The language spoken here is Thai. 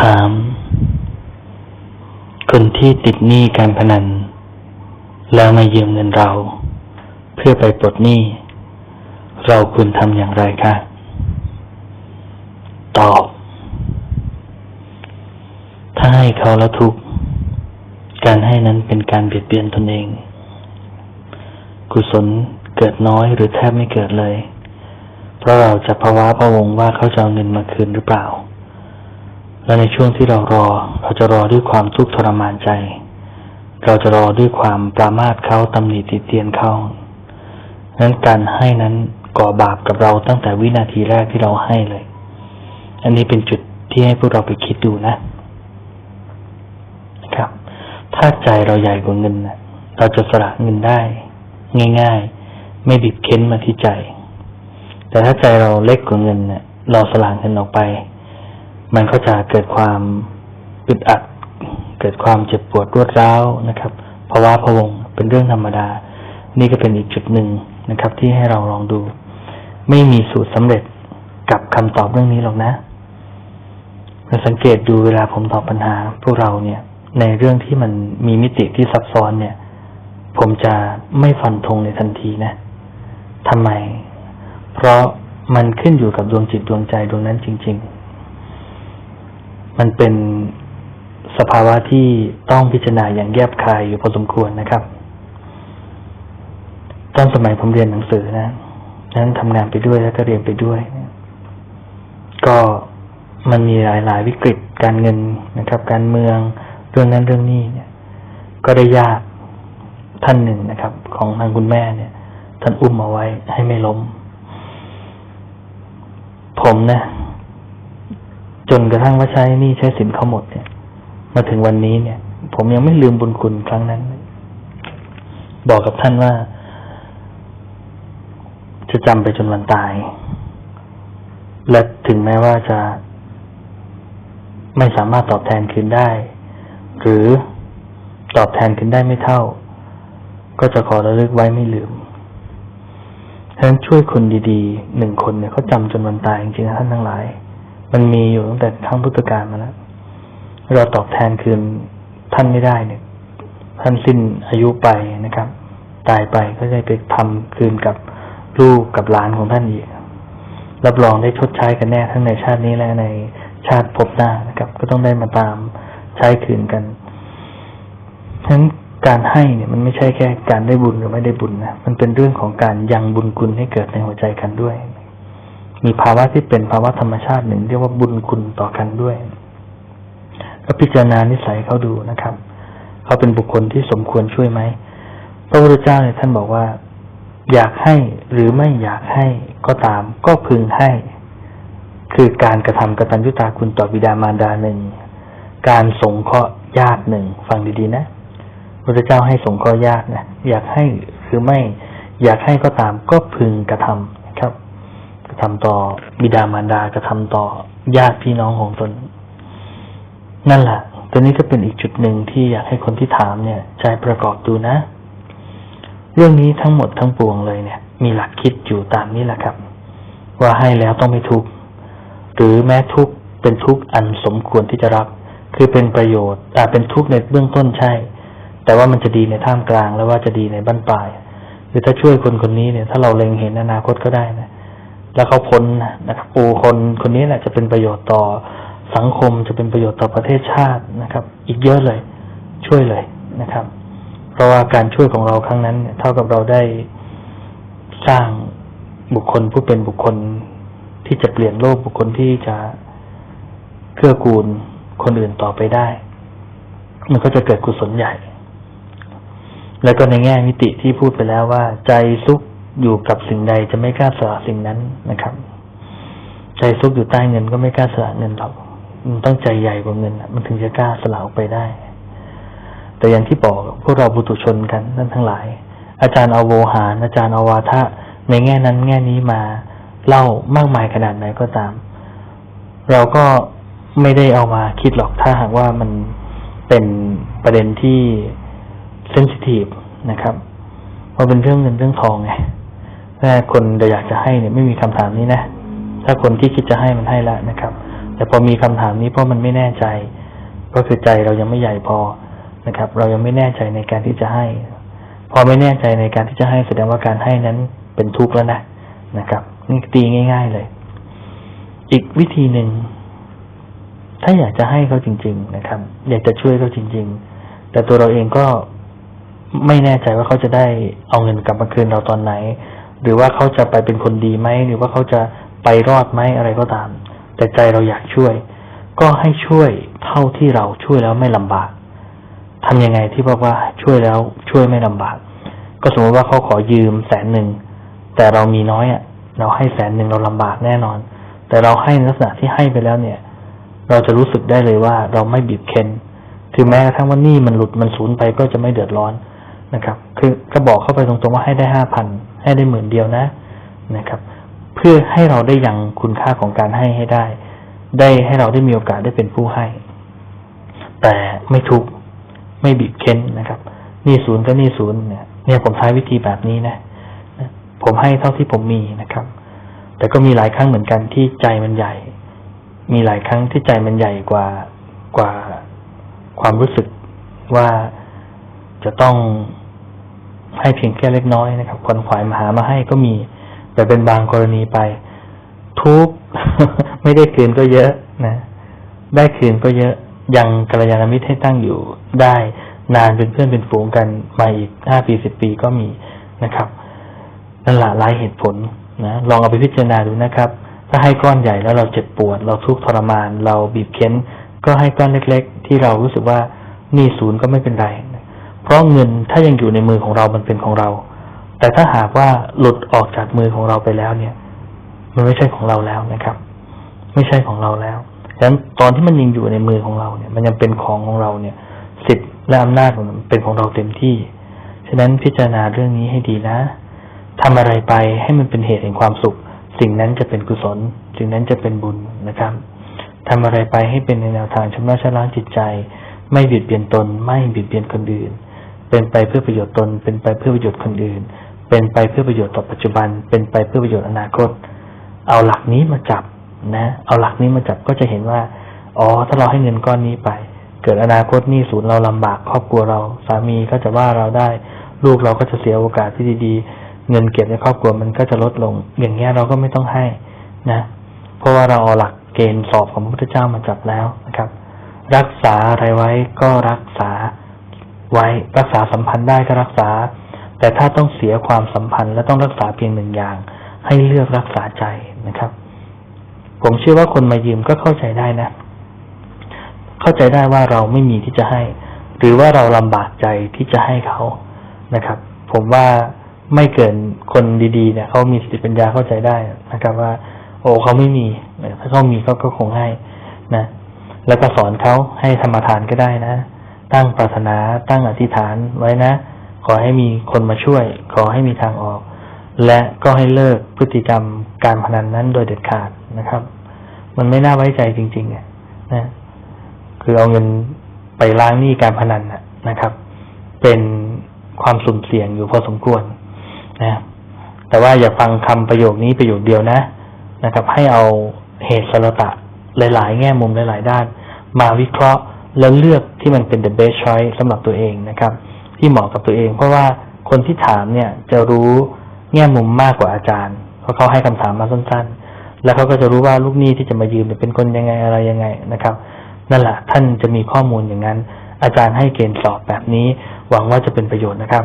ถาม คนที่ติดหนี้การพนัน แล้วมายืมเงินเรา เพื่อไปปลดหนี้ เราควรทำอย่างไรคะตอบ ถ้าให้เขาแล้วทุกการให้นั้นเป็นการเบียดเบียนตนเอง กุศลเกิดน้อยหรือแทบไม่เกิดเลย เพราะเราจะภาวะพะวงว่าเขาจะเอาเงินมาคืนหรือเปล่า และในช่วงที่เรารอ เราจะรอด้วยความทุกข์ทรมานใจ เราจะรอด้วยความปรามาสเขาตำหนิติเตียนเขานั้นการให้นั้นก่อบาปกับเราตั้งแต่วินาทีแรกที่เราให้เลย อันนี้เป็นจุดที่ให้พวกเราไปคิดดูนะ ครับ ถ้าใจเราใหญ่กว่าเงินนะเราจะสละเงินได้ ง่าย ๆ ไม่บิดเค้นมาที่ใจ แต่ถ้าใจเราเล็กกว่าเงินเนี่ยเราสละเงินออกไป มันก็จะเกิดความอึดอัด เกิดความเจ็บปวดรวดร้าวนะครับภาวะพะวงเป็นเรื่องธรรมดา นี่ก็เป็นอีกจุดหนึ่งนะครับ ที่ให้เราลองดู ไม่มีสูตรสำเร็จกับคำตอบเรื่องนี้หรอกนะเราสังเกตดูเวลาผมตอบปัญหา พวกเราเนี่ย ในเรื่องที่มันมีมิติที่ซับซ้อนเนี่ย ผมจะไม่ฟันธงในทันทีนะทำไม เพราะมันขึ้นอยู่กับดวงจิตดวงใจดวงนั้นจริง ๆ มันเป็นสภาวะที่ต้องพิจารณาอย่างแยบคายอยู่พอสมควรนะครับ ตอนสมัยผมเรียนหนังสือนะนั้นทำงานไปด้วยแล้วก็เรียนไปด้วย ก็มันมีหลาย ๆ วิกฤตการเงินนะครับ การเมืองเรื่องนั้นเรื่องนี้เนี่ย ก็ได้ญาติท่านหนึ่งนะครับ ของทางคุณแม่เนี่ย ท่านอุ้มเอาไว้ให้ไม่ล้ม ผมนะ จนกระทั่งว่าใช้หนี่ใช้สินเขาหมดเนี่ย มาถึงวันนี้เนี่ย ผมยังไม่ลืมบุญคุณครั้งนั้น บอกกับท่านว่า จะจำไปจนวันตาย และถึงแม้ว่าจะไม่สามารถตอบแทนคืนได้ หรือตอบแทนคืนได้ไม่เท่า ก็จะขอระลึกไว้ไม่ลืมฉะนั้นช่วยคนดีๆหนึ่งคนเนี่ยเขาจำจนวันตายจริงๆนะท่านทั้งหลาย มันมีอยู่ตั้งแต่ครั้งพุทธกาลมาแล้ว เราตอบแทนคืนท่านไม่ได้เนี่ย ท่านสิ้นอายุไปนะครับ ตายไปก็จะไปทำคืนกับลูกกับหลานของท่านอีก รับรองได้ชดใช้กันแน่ทั้งในชาตินี้และในชาติภพหน้านะครับ ก็ต้องได้มาตามใช้คืนกันฉะนั้นการให้เนี่ยมันไม่ใช่แค่การได้บุญหรือไม่ได้บุญนะ มันเป็นเรื่องของการยังบุญคุณให้เกิดในหัวใจกันด้วย มีภาวะที่เป็นภาวะธรรมชาติหนึ่ง เรียกว่าบุญคุณต่อกันด้วย ก็พิจารณานิสัยเขาดูนะครับ เขาเป็นบุคคลที่สมควรช่วยไหมพระพุทธเจ้าเนี่ยท่านบอกว่า อยากให้หรือไม่อยากให้ก็ตามก็พึงให้ คือการกระทำกตัญญูตาคุณต่อบิดามารดาหนึ่งการสงเคราะห์ญาติหนึ่งฟังดีๆนะพระเจ้าให้สงเคราะห์ญาตินะอยากให้หรือไม่อยากให้ก็ตามก็พึงกระทำนะครับ กระทำต่อบิดามารดากระทำต่อญาติพี่น้องของตน นั่นแหละตัวนี้ก็เป็นอีกจุดหนึ่งที่อยากให้คนที่ถามเนี่ยใจประกอบดูนะ เรื่องนี้ทั้งหมดทั้งปวงเลยเนี่ย มีหลักคิดอยู่ตามนี้แหละครับ ว่าให้แล้วต้องไม่ทุกข์หรือแม้ทุกข์เป็นทุกข์อันสมควรที่จะรับ คือเป็นประโยชน์อาเป็นทุกข์ในเบื้องต้นใช่ แต่ว่ามันจะดีในท่ามกลางแล้วว่าจะดีในบั้นปลายคือถ้าช่วยคนคนนี้เนี่ย ถ้าเราเล็งเห็นอนาคตก็ได้นะ แล้วเขาพ้นนะครับโอ้คนคนนี้แหละจะเป็นประโยชน์ต่อสังคมจะเป็นประโยชน์ต่อประเทศชาตินะครับ อีกเยอะเลยช่วยเลยนะครับ เพราะว่าการช่วยของเราครั้งนั้นเนี่ยเท่ากับเราได้สร้างบุคคลผู้เป็นบุคคลที่จะเปลี่ยนโลกบุคคลที่จะเกื้อกูลคนอื่นต่อไปได้ มันก็จะเกิดกุศลใหญ่ แล้วก็ในแง่มิติที่พูดไปแล้วว่า ใจซุก อยู่กับสิ่งใดจะไม่กล้าสละสิ่งนั้นนะครับ ใจซุกอยู่ใต้เงินก็ไม่กล้าสละเงินหรอกมันต้องใจใหญ่กว่าเงินมันถึงจะกล้าสละออกไปได้ แต่อย่างที่บอกพวกเราบุตุชนกันนั่นทั้งหลาย อาจารย์เอาโวหาร อาจารย์เอาวาทะในแง่นั้นแง่นี้มาเล่ามากมายขนาดไหนก็ตาม เราก็ไม่ได้เอามาคิดหรอกถ้าหากว่ามันเป็นประเด็นที่เซนซิทีฟนะครับเพราะเป็นเรื่องเงินเรื่องทองไง ถ้าคนอยากจะให้เนี่ยไม่มีคำถามนี้นะ ถ้าคนที่คิดจะให้มันให้แล้วนะครับ แต่พอมีคำถามนี้เพราะมันไม่แน่ใจ ก็คือใจเรายังไม่ใหญ่พอนะครับ เรายังไม่แน่ใจในการที่จะให้ พอไม่แน่ใจในการที่จะให้แสดงว่าการให้นั้นเป็นทุกข์แล้วนะนะครับ นี่ตีง่าย ๆเลย อีกวิธีหนึ่งถ้าอยากจะให้เขาจริง ๆ นะครับ อยากจะช่วยเขาจริง ๆ แต่ตัวเราเองก็ไม่แน่ใจว่าเขาจะได้เอาเงินกลับมาคืนเราตอนไหน หรือว่าเขาจะไปเป็นคนดีไหมหรือว่าเขาจะไปรอดไหมอะไรก็ตาม แต่ใจเราอยากช่วย ก็ให้ช่วยเท่าที่เราช่วยแล้วไม่ลำบากทำยังไงที่บอกว่าช่วยแล้วช่วยไม่ลำบาก ก็สมมติว่าเขาขอยืมแสนหนึ่งแต่เรามีน้อยอะ เราให้แสนหนึ่งเราลำบากแน่นอน แต่เราให้ในลักษณะที่ให้ไปแล้วเนี่ย เราจะรู้สึกได้เลยว่าเราไม่บีบเค้นถึงแม้กระทั่งว่านี้มันหลุดมันสูญไปก็จะไม่เดือดร้อนนะครับ คือก็บอกเข้าไปตรงๆว่าให้ได้ห้าพัน ให้ได้หมื่นเดียวนะนะครับ เพื่อให้เราได้ยังคุณค่าของการให้ให้ได้ ได้ให้เราได้มีโอกาสได้เป็นผู้ให้ แต่ไม่ทุกไม่บีบเค้นนะครับนี่ศูนย์ก็นี่ศูนย์เนี่ยเนี่ยผมใช้วิธีแบบนี้นะผมให้เท่าที่ผมมีนะครับ แต่ก็มีหลายครั้งเหมือนกันที่ใจมันใหญ่ มีหลายครั้งที่ใจมันใหญ่กว่ากว่าความรู้สึกว่าจะต้อง ให้เพียงแค่เล็กน้อยนะครับคนขวายมาหามาให้ก็มี แต่เป็นบางกรณีไป ทุกไม่ได้คืนก็เยอะนะ ได้คืนก็เยอะ ยังกัลยาณมิตรให้ตั้งอยู่ได้นานเป็นเพื่อนเป็นฝูงกันมาอีกห้าปีสิบปีก็มีนะครับนั่นแหละหลายเหตุผลนะลองเอาไปพิจารณาดูนะครับ ถ้าให้ก้อนใหญ่แล้วเราเจ็บปวด เราทุกข์ทรมาน เราบีบเค้น ก็ให้ก้อนเล็ก ๆ ที่เรารู้สึกว่านี่ศูนย์ก็ไม่เป็นไร เพราะเงินถ้ายังอยู่ในมือของเรามันเป็นของเรา แต่ถ้าหากว่าหลุดออกจากมือของเราไปแล้วเนี่ย มันไม่ใช่ของเราแล้วนะครับ ไม่ใช่ของเราแล้วฉะนั้นตอนที่มันยังอยู่ในมือของเราเนี่ย มันยังเป็นของของเราเนี่ย สิทธิ์และอำนาจของมันเป็นของเราเต็มที่ ฉะนั้นพิจารณาเรื่องนี้ให้ดีนะทำอะไรไปให้มันเป็นเหตุแห่งความสุข สิ่งนั้นจะเป็นกุศลสิ่งนั้นจะเป็นบุญนะครับทำอะไรไปให้เป็นในแนวทางชำระชะล้างจิตใจ ไม่เบียดเบียนตน ไม่เบียดเบียนคนอื่น เป็นไปเพื่อประโยชน์ตน เป็นไปเพื่อประโยชน์คนอื่น เป็นไปเพื่อประโยชน์ต่อปัจจุบัน เป็นไปเพื่อประโยชน์อนาคต เอาหลักนี้มาจับนะ เอาหลักนี้มาจับก็จะเห็นว่า อ๋อ ถ้าเราให้เงินก้อนนี้ไป เกิดอนาคตนี้ศูนย์เราลำบาก ครอบครัวเรา สามีก็จะว่าเราได้ ลูกเราก็จะเสียโอกาสที่ดีๆ เงินเก็บในครอบครัวมันก็จะลดลง อย่างเงี้ยเราก็ไม่ต้องให้นะ เพราะว่าเราเอาหลักเกณฑ์สอบของพระพุทธเจ้ามาจับแล้วนะครับ รักษาอะไรไว้ก็รักษา ไว้รักษาสัมพันธ์ได้ก็รักษา แต่ถ้าต้องเสียความสัมพันธ์และต้องรักษาเพียงหนึ่งอย่าง ให้เลือกรักษาใจนะครับ ผมเชื่อว่าคนมายืมก็เข้าใจได้นะ เข้าใจได้ว่าเราไม่มีที่จะให้ หรือว่าเราลำบากใจที่จะให้เขานะครับ ผมว่าไม่เกินคนดีๆเนี่ยเขามีสติปัญญาเข้าใจได้นะครับ ว่า โอ้เขาไม่มีถ้าเขามีเขาก็คงให้นะ แล้วก็สอนเขาให้ธรรมทานก็ได้นะ ตั้งปรารถนาตั้งอธิษฐานไว้นะ ขอให้มีคนมาช่วย ขอให้มีทางออก และก็ให้เลิกพฤติกรรมการพนันนั้นโดยเด็ดขาดนะครับ มันไม่น่าไว้ใจจริงๆนะคือเอาเงินไปล้างหนี้การพนันนะครับ เป็นความสุ่มเสี่ยงอยู่พอสมควรนะแต่ว่าอย่าฟังคำประโยคนี้ประโยคเดียวนะนะครับ ให้เอาเหตุสรตะหลาย ๆ แง่มุมหลาย ๆ ด้าน มาวิเคราะห์ แล้วเลือกที่มันเป็น the best choice สำหรับตัวเองนะครับ ที่เหมาะกับตัวเอง เพราะว่าคนที่ถามเนี่ยจะรู้แง่มุมมากกว่าอาจารย์ เพราะเขาให้คำถามมาสั้นๆ แล้วเขาก็จะรู้ว่าลูกหนี้ที่จะมายืมเป็นคนยังไงอะไรยังไงนะครับ นั่นแหละท่านจะมีข้อมูลอย่างนั้น อาจารย์ให้เกณฑ์สอบแบบนี้ หวังว่าจะเป็นประโยชน์นะครับ